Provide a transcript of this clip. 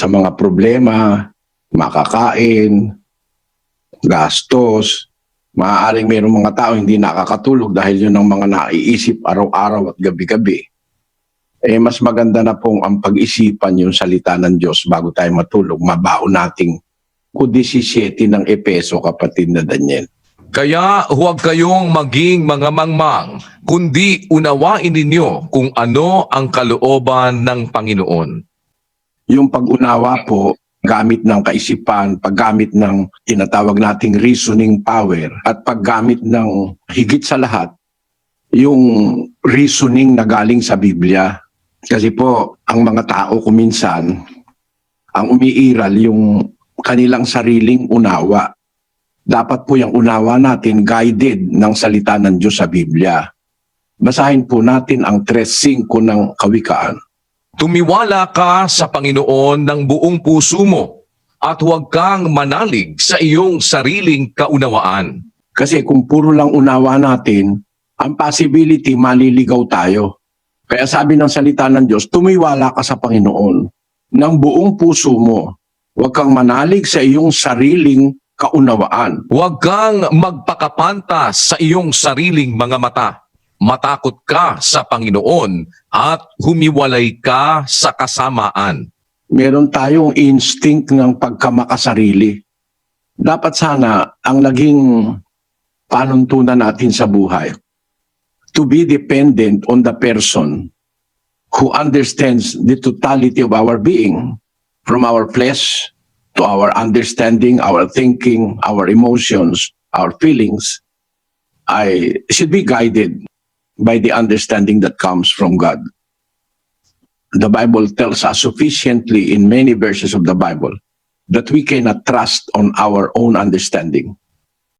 sa mga problema, makakain, gastos, maaaring mayroong mga tao hindi nakakatulog dahil yun ang mga naiisip araw-araw at gabi-gabi. Eh, mas maganda na pong ang pag-isipan yung salita ng Diyos bago tayo matulog. Mabaon nating Q17 ng Epeso, kapatid na Daniel. Kaya huwag kayong maging mga mangmang, kundi unawain ninyo kung ano ang kalooban ng Panginoon. Yung pag-unawa po, gamit ng kaisipan, paggamit ng tinatawag nating reasoning power, at paggamit ng higit sa lahat, yung reasoning na galing sa Biblia. Kasi po, ang mga tao kuminsan, ang umiiral yung kanilang sariling unawa. Dapat po yung unawa natin guided ng salita ng Diyos sa Biblia. Basahin po natin ang 3.5 ng Kawikaan. Tumiwala ka sa Panginoon ng buong puso mo at huwag kang manalig sa iyong sariling kaunawaan. Kasi kung puro lang unawa natin, ang possibility maliligaw tayo. Kaya sabi ng salita ng Diyos, tumiwala ka sa Panginoon ng buong puso mo. Huwag kang manalig sa iyong sariling kaunawaan. Huwag kang magpakapantas sa iyong sariling mga mata. Matakot ka sa Panginoon at humiwalay ka sa kasamaan. Meron tayong instinct ng pagkamakasarili. Dapat sana ang naging panuntunan natin sa buhay to be dependent on the person who understands the totality of our being from our flesh to our understanding, our thinking, our emotions, our feelings, I should be guided by the understanding that comes from God. The Bible tells us sufficiently in many verses of the Bible that we cannot trust on our own understanding.